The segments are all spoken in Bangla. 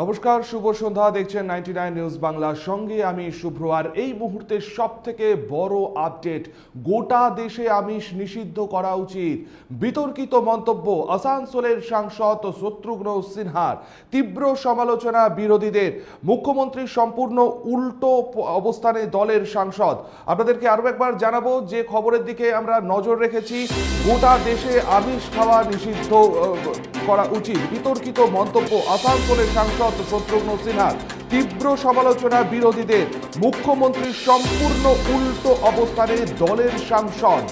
নমস্কার, শুভ সন্ধ্যা। দেখছেন নাইনটি নাইন নিউজ বাংলার সঙ্গে আমি শুভ্র। আর এই মুহূর্তে সব থেকে বড় আপডেট গোটা দেশে আমিষ নিষিদ্ধ করা উচিত। বিতর্কিত মন্তব্য, আসানসোলের সাংসদ শত্রুঘ্ন সিনহার। তীব্র সমালোচনা বিরোধীদের। মুখ্যমন্ত্রী সম্পূর্ণ উল্টো অবস্থানে দলের সাংসদ। আপনাদেরকে আরও একবার জানাব, যে খবরের দিকে আমরা নজর রেখেছি, গোটা দেশে আমিষ খাওয়া নিষিদ্ধ করা উচিত। বিতর্কিত মন্তব্য, আসানসোলের সাংসদ শত্রুঘ্ন সিনহার তীব্র সমালোচনা বিরোধীদের মুখ্যমন্ত্রীর সম্পূর্ণ উল্টো অবস্থানে দলের সাংসদ।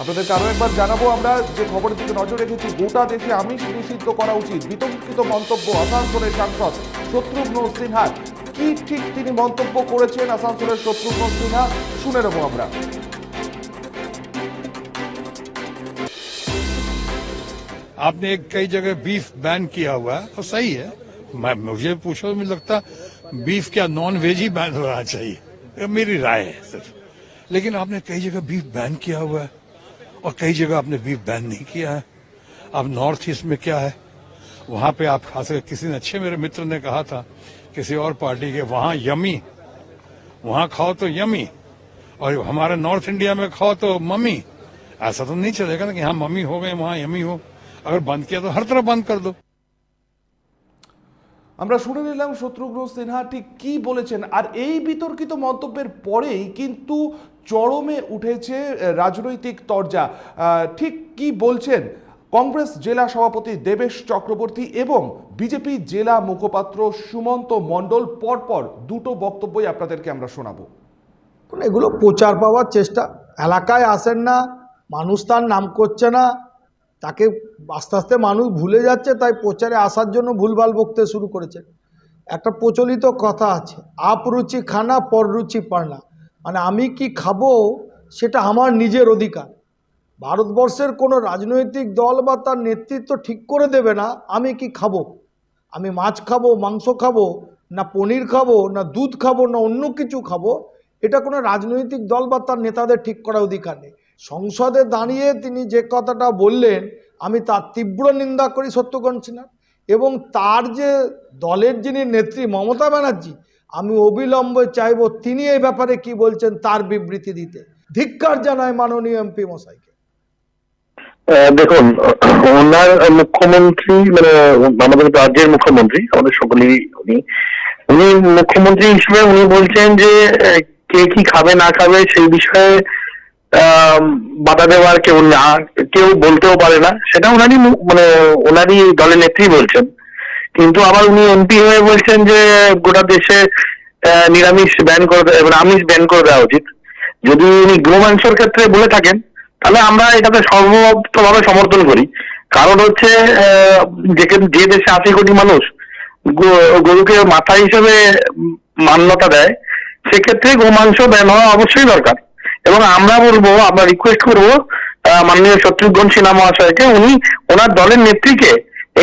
আপনাদেরকে আরও একবার জানাব আমরা যে খবরের দিকে নজর রেখেছি, গোটা দেশে আমিষ নিষিদ্ধ করা উচিত। বিতর্কিত মন্তব্য আসানসোলের সাংসদ শত্রুঘ্ন সিনহার। কি ঠিক তিনি মন্তব্য করেছেন আসানসোলের শত্রুঘ্ন সিনহা, শুনে নেব আমরা। आपने एक कई जगह बीफ बैन किया हुआ है, और सही है। मैं, मुझे पूछो, मुझे लगता बीफ क्या नॉन वेज ही बैन होना चाहिए। मेरी राय है सिर्फ़। लेकिन आपने कई जगह बीफ बैन किया हुआ है, और कई जगह आपने बीफ बैन नहीं किया है। अब नॉर्थ ईस्ट में क्या है? वहाँ पे आप, खास किसी ने, अच्छे मेरे मित्र ने कहा था, किसी और पार्टी के, वहाँ यमी वहाँ खाओ तो यमी और हमारे नॉर्थ इंडिया में खाओ तो मम्मी ऐसा तो नहीं चलेगा ना कि यहाँ मम्मी हो गए, वहाँ यमी हो। अगर बंद किया तो हर तरफ बंद कर दो আমরা শুনে নিলাম শত্রুঘ্ন সিনহা ঠিক কি বলেছেন আর এই বিতর্কিত মন্তব্যের পরেই কিন্তু চরমে উঠেছে আহ, রাজনৈতিক তরজা আহ, ঠিক কি বলছেন কংগ্রেস জেলা সভাপতি দেবেশ চক্রবর্তী এবং বিজেপি জেলা মুখপাত্র সুমন্ত মণ্ডল পরপর দুটো বক্তব্যই আপনাদেরকে আমরা শোনাবো কারণ এগুলো প্রচার পাওয়ার চেষ্টা এলাকায় আসেন না মানুষ তার নাম করছে না তাকে আস্তে আস্তে মানুষ ভুলে যাচ্ছে, তাই প্রচারে আসার জন্য ভুলভাল বকতে শুরু করেছে। একটা প্রচলিত কথা আছে, আপ রুচি খানা, পর রুচি পারনা মানে আমি কি খাব, সেটা আমার নিজের অধিকার। ভারতবর্ষের কোনো রাজনৈতিক দল বা তার নেতৃত্ব ঠিক করে দেবে না, আমি কি খাব? আমি মাছ খাব, মাংস খাব, না পনির খাব, না দুধ খাব, না অন্য কিছু খাব? এটা কোনো রাজনৈতিক দল বা তার নেতাদের ঠিক করার অধিকার নেই। সংসদে দাঁড়িয়ে তিনি যে কথাটা বললেন, আমি তার তীব্র নিন্দা করি সত্যগণ সিনহা এবং তার যে দলের যিনি নেত্রী মমতা ব্যানার্জি, আমি অবিলম্বে চাইব তিনি এই ব্যাপারে কি বলছেন তার বিবৃতি দিতে। ধিক্কার জানায় মাননীয় এমপি মশাইকে। দেখুন, ওনার মুখ্যমন্ত্রী মানে আমাদের রাজ্যের মুখ্যমন্ত্রী, আমাদের সকলেই উনি উনি মুখ্যমন্ত্রী হিসেবে উনি বলছেন যে কে কি খাবে, না খাবে, সেই বিষয়ে বাধা দেওয়ার কেউ না, কেউ বলতেও পারে না। সেটা ওনারই মানে ওনারই দলের নেত্রী বলছেন। কিন্তু আবার উনি এমপি হয়ে বলছেন যে, গোটা দেশে নিরামিষ ব্যান করে মানে আমিষ ব্যান করে দেওয়া উচিত। যদি উনি গোমাংসের ক্ষেত্রে বলে থাকেন, তাহলে আমরা এটাতে সর্বতভাবে সমর্থন করি। কারণ হচ্ছে যে- দেশে আশি কোটি মানুষ গরুকে মাথা হিসেবে মান্যতা দেয়, সেক্ষেত্রে গোমাংস ব্যান হওয়া অবশ্যই দরকার। এবং আমরা বলব, আমরা রিকোয়েস্ট করব মাননীয় শত্রুঘ্ন সিনহা মহাশয়কে, উনি ওনার দলের নেত্রীকে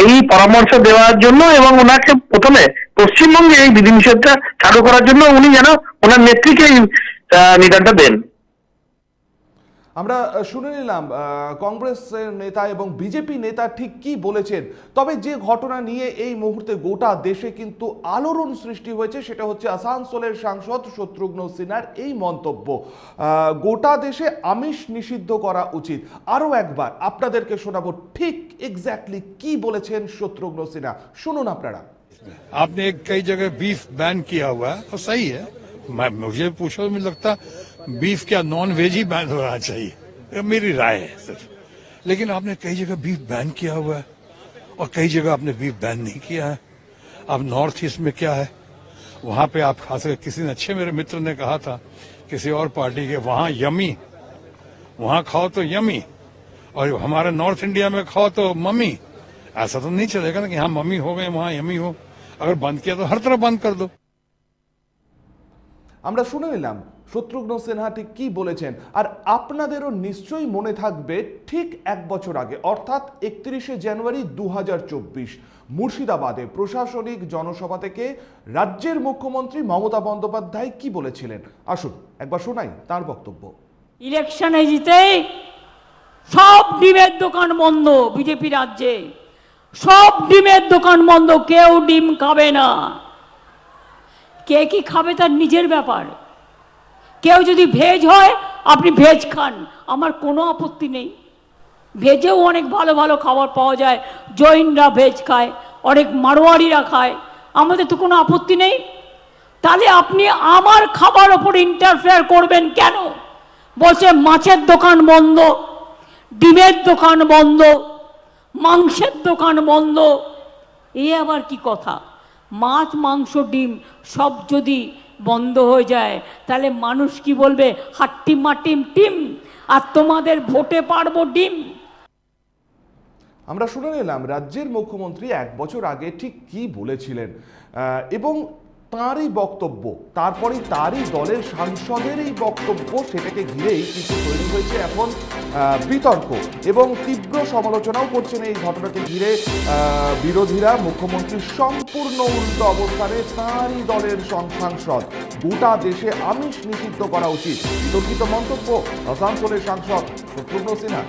এই পরামর্শ দেওয়ার জন্য এবং ওনাকে প্রথমে পশ্চিমবঙ্গে এই বিধিনিষেধটা চালু করার জন্য উনি যেন ওনার নেত্রীকে এই নিদানটা দেন। আমরা আহ, শুনে নিলাম আহ, কংগ্রেসের নেতা এবং বিজেপি নেতা ঠিক কি বলেছেন তবে যে ঘটনা নিয়ে এই মুহূর্তে গোটা দেশে কিন্তু আলোড়ন সৃষ্টি হয়েছে সেটা হচ্ছে আসানসোলের সাংসদ শত্রুঘ্ন সিনহার এই মন্তব্য আহ, গোটা দেশে আমিষ নিষিদ্ধ করা উচিত আরও একবার আপনাদেরকে শোনাবো ঠিক এক্স্যাক্টলি কি বলেছেন শত্রুঘ্ন সিনহা শুনুন আপনারা आपने एक कई जगह बीफ बैन किया हुआ है और सही है मैं मुझे पूछो मुझे लगता बीफ क्या नॉन वेज ही बैन होना चाहिए ये मेरी राय है सिर्फ लेकिन आपने कई जगह बीफ बैन किया हुआ है और कई जगह आपने बीफ बैन नहीं किया है अब नॉर्थ ईस्ट में क्या है वहां पे आप खास करके किसी ने अच्छे मेरे मित्र ने कहा था किसी और पार्टी के वहां यमी वहां खाओ तो यमी और हमारे नॉर्थ इंडिया में खाओ तो मम्मी ऐसा तो नहीं चलेगा ना कि हाँ मम्मी हो गए वहां यमी हो अगर बंद किया तो हर तरफ बंद कर दो আমরা শুনে নিলাম শত্রুঘ্ন সিনহা ঠিক কি বলেছেন? আর আপনাদেরও নিশ্চয়ই মনে থাকবে ঠিক এক বছর আগে, অর্থাৎ একত্রিশে জানুয়ারি দু মুর্শিদাবাদে প্রশাসনিক জনসভা থেকে রাজ্যের মুখ্যমন্ত্রী মমতা বন্দ্যোপাধ্যায় কি বলেছিলেন? আসুন, একবার শোনাই তার বক্তব্য। ইলেকশনে জিতে সব ডিমের দোকান বন্ধ বিজেপি রাজ্যে। সব ডিমের দোকান বন্ধ, কেউ ডিম খাবে না। কে কি খাবে তার নিজের ব্যাপার? কেউ যদি ভেজ হয়, আপনি ভেজ খান। আমার কোনো আপত্তি নেই। ভেজেও অনেক ভালো ভালো খাবার পাওয়া যায়। জৈনরা ভেজ খায়, অনেক মারোয়ারিরা খায়। আমাদের তো কোনো আপত্তি নেই। তাহলে আপনি আমার খাবার ওপর ইন্টারফেয়ার করবেন কেন? বলছে, মাছের দোকান বন্ধ, ডিমের দোকান বন্ধ, মাংসের দোকান বন্ধ। এ আবার কি কথা? মাছ, মাংস, ডিম, সব যদি বন্ধ হয়ে যায়। তাহলে মানুষ কি বলবে? হাট্টি মাটিম টিম, আর তোমাদের ভোটে পারব ডিম। আমরা শুনে নিলাম, রাজ্যের মুখ্যমন্ত্রী এক বছর আগে ঠিক কি বলেছিলেন? এবং তাঁরই বক্তব্য তারপরে তারই দলের সাংসদের এই বক্তব্য সেটাকে ঘিরেই কিন্তু তৈরি হয়েছে এখন বিতর্ক এবং তীব্র সমালোচনাও করছেন এই ঘটনাকে ঘিরে বিরোধীরা মুখ্যমন্ত্রীর সম্পূর্ণ উল্টো অবস্থানে তাঁরই দলের সাংসদ। গোটা দেশে আমিষ নিষিদ্ধ করা উচিত। বিতর্কিত মন্তব্য আসানসোলের সাংসদ শত্রুঘ্ন সিনহা।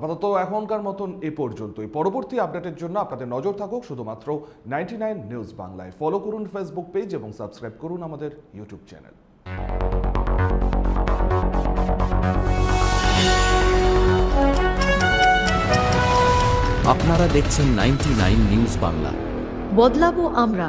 আপাতত এখনকার মতন এ পর্যন্তই। পরবর্তী আপডেটের জন্য আপনাদের নজর থাকুক শুধুমাত্র নাইনটি নাইন নিউজ বাংলায়। ফলো করুন ফেসবুক পেজ এবং সাবস্ক্রাইব করুন আমাদের ইউটিউব চ্যানেল আপনারা দেখছেন নাইনটি নিউজ বাংলা। বদলাবো আমরা।